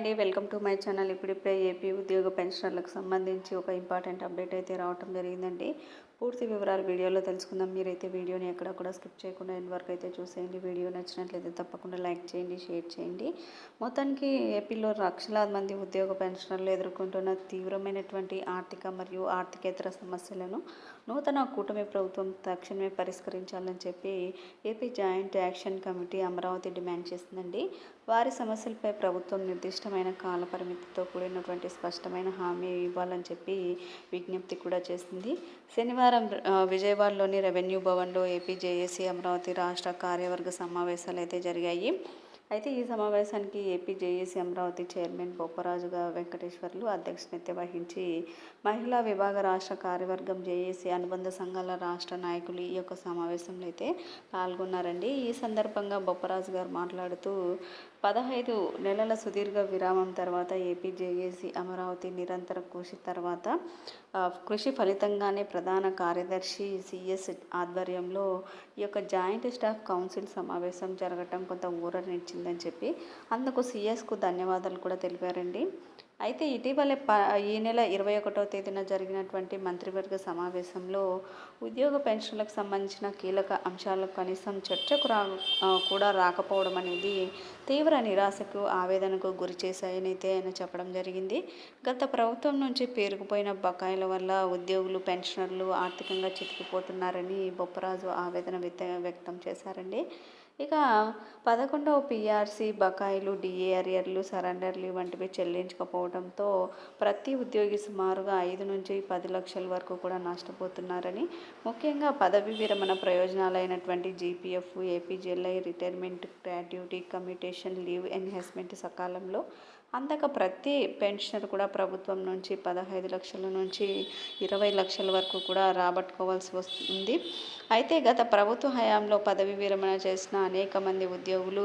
అండి welcome to my channel. ఇప్పుడిప్పుడే AP ఉద్యోగ పెన్షనర్లకు సంబంధించి ఒక ఇంపార్టెంట్ అప్డేట్ అయితే రావటం జరిగిందండి. పూర్తి వివరాలు వీడియోలో తెలుసుకుందాం. మీరైతే వీడియోని ఎక్కడ కూడా స్కిప్ చేయకుండా ఎండ్ వరకు అయితే చూసేయండి. వీడియో నచ్చినట్లయితే తప్పకుండా లైక్ చేయండి షేర్ చేయండి. మొత్తానికి ఏపీలో లక్షలాది మంది ఉద్యోగ పెన్షనర్లు ఎదుర్కొంటున్న తీవ్రమైనటువంటి ఆర్థిక మరియు ఆర్థికేతర సమస్యలను నూతన కూటమి ప్రభుత్వం తక్షణమే పరిష్కరించాలని చెప్పి AP joint action committee Amaravati demand చేసిందండి వారి సమస్యలపై ప్రభుత్వం నిర్దిష్టమైన కాల పరిమితితో కూడినటువంటి స్పష్టమైన హామీ ఇవ్వాలని చెప్పి విజ్ఞప్తి కూడా చేసింది శనివారం శనివారం విజయవాడలోని రెవెన్యూ భవన్లో ఏపీ జేఏసీ అమరావతి రాష్ట్ర కార్యవర్గ సమావేశాలు అయితే జరిగాయి. అయితే ఈ సమావేశానికి ఏపీ జేఏసీ అమరావతి చైర్మన్ బొప్పరాజుగా వెంకటేశ్వర్లు అధ్యక్షత వహించి మహిళా విభాగ రాష్ట్ర కార్యవర్గం జేఏసీ అనుబంధ సంఘాల రాష్ట్ర నాయకులు ఈ యొక్క సమావేశంలో అయితే పాల్గొన్నారండి. ఈ సందర్భంగా బొప్పరాజు గారు మాట్లాడుతూ పదహైదు నెలల సుదీర్ఘ విరామం తర్వాత ఏపీ జేఏసీ అమరావతి నిరంతర కృషి తర్వాత కృషి ఫలితంగానే ప్రధాన కార్యదర్శి సిఎస్ ఆధ్వర్యంలో ఈ యొక్క జాయింట్ స్టాఫ్ కౌన్సిల్ సమావేశం జరగటం కొంత వచ్చిందని చెప్పి అందుకు సిఎస్కు ధన్యవాదాలు కూడా తెలిపారండి. అయితే ఇటీవలే ప ఈ నెల ఇరవై ఒకటో తేదీన జరిగినటువంటి మంత్రివర్గ సమావేశంలో ఉద్యోగ పెన్షన్లకు సంబంధించిన కీలక అంశాలకు కనీసం చర్చకు రా కూడా రాకపోవడం అనేది తీవ్ర నిరాశకు ఆవేదనకు గురి చేశాయని అయితే ఆయన చెప్పడం జరిగింది. గత ప్రభుత్వం నుంచి పేరుకుపోయిన బకాయిల వల్ల ఉద్యోగులు పెన్షనర్లు ఆర్థికంగా చితికిపోతున్నారని బొప్పరాజు ఆవేదన వ్యక్త వ్యక్తం చేశారండి. ఇక పదకొండవ పిఆర్సీ బకాయిలు డిఏ అరియర్లు సరెండర్లు వంటివి చెల్లించకపోవడంతో ప్రతి ఉద్యోగి సుమారుగా ఐదు నుంచి పది లక్షల వరకు కూడా నష్టపోతున్నారని ముఖ్యంగా పదవి విరమణ ప్రయోజనాలైనటువంటి GPF APGLI retirement gratuity commutation leave enhancement సకాలంలో అంతక ప్రతి పెన్షనర్ కూడా ప్రభుత్వం నుంచి పదహైదు లక్షల నుంచి ఇరవై లక్షల వరకు కూడా రాబట్టుకోవాల్సి వస్తుంది. అయితే గత ప్రభుత్వ హయాంలో పదవి విరమణ చేసిన అనేక మంది ఉద్యోగులు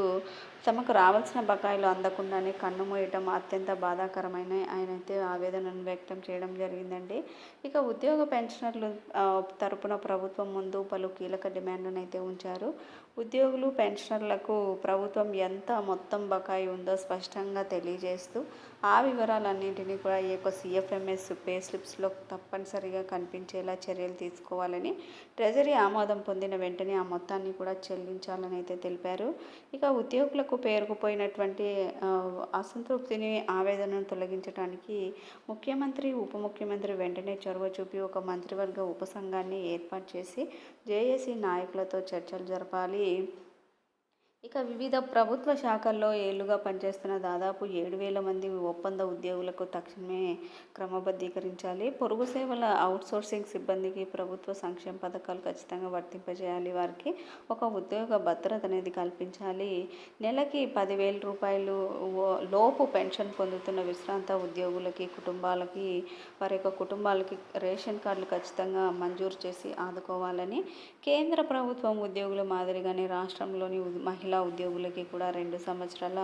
తమకు రావాల్సిన బకాయిలు అందకుండానే కన్ను మూయటం అత్యంత బాధాకరమైన ఆయన అయితే ఆవేదనను వ్యక్తం చేయడం జరిగిందండి. ఇక ఉద్యోగ పెన్షనర్లు తరపున ప్రభుత్వం ముందు పలు కీలక డిమాండ్లను అయితే ఉంచారు. ఉద్యోగులు పెన్షనర్లకు ప్రభుత్వం ఎంత మొత్తం బకాయి ఉందో స్పష్టంగా తెలియజేస్తూ ఆ వివరాలన్నింటినీ కూడా ఈ యొక్క సిఎఫ్ఎంఎస్ పే స్లిప్స్లో తప్పనిసరిగా కనిపించేలా చర్యలు తీసుకోవాలని ట్రెజరీ ఆమోదం పొందిన వెంటనే ఆ మొత్తాన్ని కూడా చెల్లించాలని అయితే తెలిపారు. ఇక ఉద్యోగులకు పేరుకుపోయినటువంటి అసంతృప్తిని ఆవేదనను తొలగించడానికి ముఖ్యమంత్రి ఉప ముఖ్యమంత్రి వెంటనే చొరవ చూపి ఒక మంత్రివర్గ ఉపసంఘాన్ని ఏర్పాటు చేసి జేఏసీ నాయకులతో చర్చలు జరపాలి. ఇక వివిధ ప్రభుత్వ శాఖల్లో ఏళ్ళుగా పనిచేస్తున్న దాదాపు ఏడు వేల మంది ఒప్పంద ఉద్యోగులకు తక్షణమే క్రమబద్ధీకరించాలి. పొరుగు సేవల అవుట్సోర్సింగ్ సిబ్బందికి ప్రభుత్వ సంక్షేమ పథకాలు ఖచ్చితంగా వర్తింపజేయాలి. వారికి ఒక ఉద్యోగ భద్రత అనేది కల్పించాలి. నెలకి పదివేల రూపాయలు లోపు పెన్షన్ పొందుతున్న విశ్రాంత ఉద్యోగులకి కుటుంబాలకి వారి యొక్క కుటుంబాలకి రేషన్ కార్డులు ఖచ్చితంగా మంజూరు చేసి ఆదుకోవాలని కేంద్ర ప్రభుత్వం ఉద్యోగుల మాదిరిగానే రాష్ట్రంలోని మహిళ మహిళా ఉద్యోగులకి కూడా రెండు సంవత్సరాల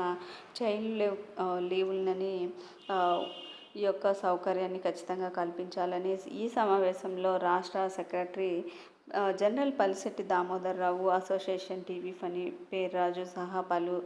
చైల్డ్ లీవ్ లీవులని ఈ యొక్క సౌకర్యాన్ని ఖచ్చితంగా కల్పించాలని ఈ సమావేశంలో రాష్ట్ర secretary general Palisetti Damodar Rao association TV Phani Perraju సహా పలు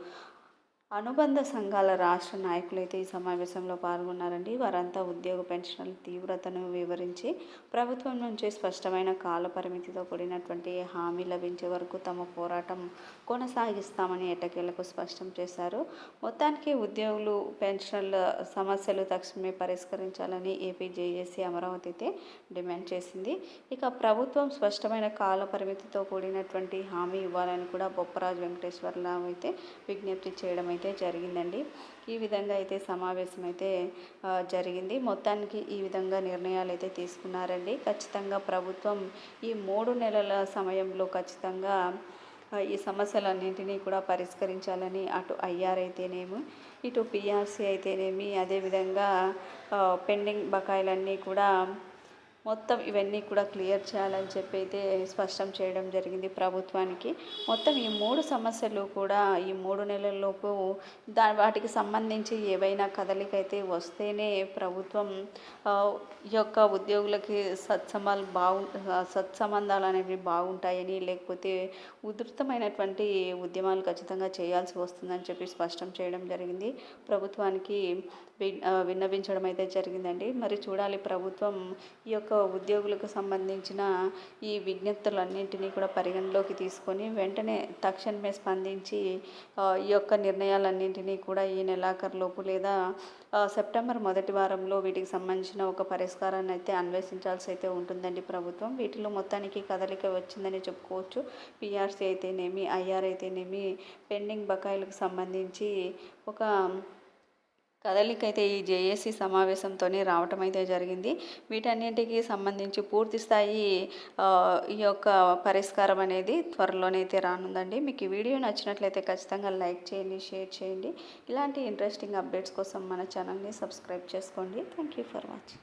అనుబంధ సంఘాల రాష్ట్ర నాయకులైతే ఈ సమావేశంలో పాల్గొన్నారండి. వారంతా ఉద్యోగ పెన్షన్ల తీవ్రతను వివరించి ప్రభుత్వం నుంచి స్పష్టమైన కాల పరిమితితో కూడినటువంటి హామీ లభించే వరకు తమ పోరాటం కొనసాగిస్తామని ఎట్టకేలకు స్పష్టం చేశారు. మొత్తానికి ఉద్యోగులు పెన్షన్ల సమస్యలు తక్షణమే పరిష్కరించాలని ఏపీ జేఏసీ అమరావతి అయితే డిమాండ్ చేసింది. ఇక ప్రభుత్వం స్పష్టమైన కాల పరిమితితో కూడినటువంటి హామీ ఇవ్వాలని కూడా బొప్పరాజు వెంకటేశ్వరరావు అయితే విజ్ఞప్తి చేయడం అయితే జరిగిందండి. ఈ విధంగా అయితే సమావేశం అయితే జరిగింది. మొత్తానికి ఈ విధంగా నిర్ణయాలు అయితే తీసుకున్నారండి. ఖచ్చితంగా ప్రభుత్వం ఈ మూడు నెలల సమయంలో ఖచ్చితంగా ఈ సమస్యలన్నింటినీ కూడా పరిష్కరించాలని అటు ఐఆర్ అయితేనేమి ఇటు పిఆర్సీ అయితేనేమి అదేవిధంగా పెండింగ్ బకాయిలన్నీ కూడా మొత్తం ఇవన్నీ కూడా క్లియర్ చేయాలని చెప్పి అయితే స్పష్టం చేయడం జరిగింది ప్రభుత్వానికి. మొత్తం ఈ మూడు సమస్యలు కూడా ఈ మూడు నెలల్లోపు దా వాటికి సంబంధించి ఏవైనా కదలికైతే వస్తేనే ప్రభుత్వం ఈ యొక్క ఉద్యోగులకి సత్సంబాలు బాగు సత్సంబంధాలు అనేవి బాగుంటాయని లేకపోతే ఉధృతమైనటువంటి ఉద్యమాలు ఖచ్చితంగా చేయాల్సి వస్తుందని చెప్పి స్పష్టం చేయడం జరిగింది. ప్రభుత్వానికి విన్నవించడం అయితే జరిగిందండి. మరి చూడాలి ప్రభుత్వం ఈ యొక్క ఉద్యోగులకు సంబంధించిన ఈ విజ్ఞప్తులన్నింటినీ కూడా పరిగణలోకి తీసుకొని వెంటనే తక్షణమే స్పందించి ఈ యొక్క నిర్ణయాలన్నింటినీ కూడా ఈ నెలాఖరులోపు లేదా సెప్టెంబర్ మొదటి వారంలో వీటికి సంబంధించిన ఒక పరిష్కారాన్ని అయితే అన్వేషించాల్సి అయితే ఉంటుందండి ప్రభుత్వం. వీటిలో మొత్తానికి కదలిక వచ్చిందని చెప్పుకోవచ్చు. పిఆర్సీ అయితేనేమి ఐఆర్ అయితేనేమి పెండింగ్ బకాయిలకు సంబంధించి ఒక కదలికైతే ఈ జేఏసీ సమావేశంతోనే రావటం అయితే జరిగింది. వీటన్నింటికి సంబంధించి పూర్తి స్థాయి ఈ యొక్క పరిష్కారం అనేది త్వరలోనే అయితే రానుందండి. మీకు ఈ వీడియో నచ్చినట్లయితే ఖచ్చితంగా లైక్ చేయండి షేర్ చేయండి. ఇలాంటి ఇంట్రెస్టింగ్ అప్డేట్స్ కోసం మన ఛానల్ని సబ్స్క్రైబ్ చేసుకోండి. Thank you for watching.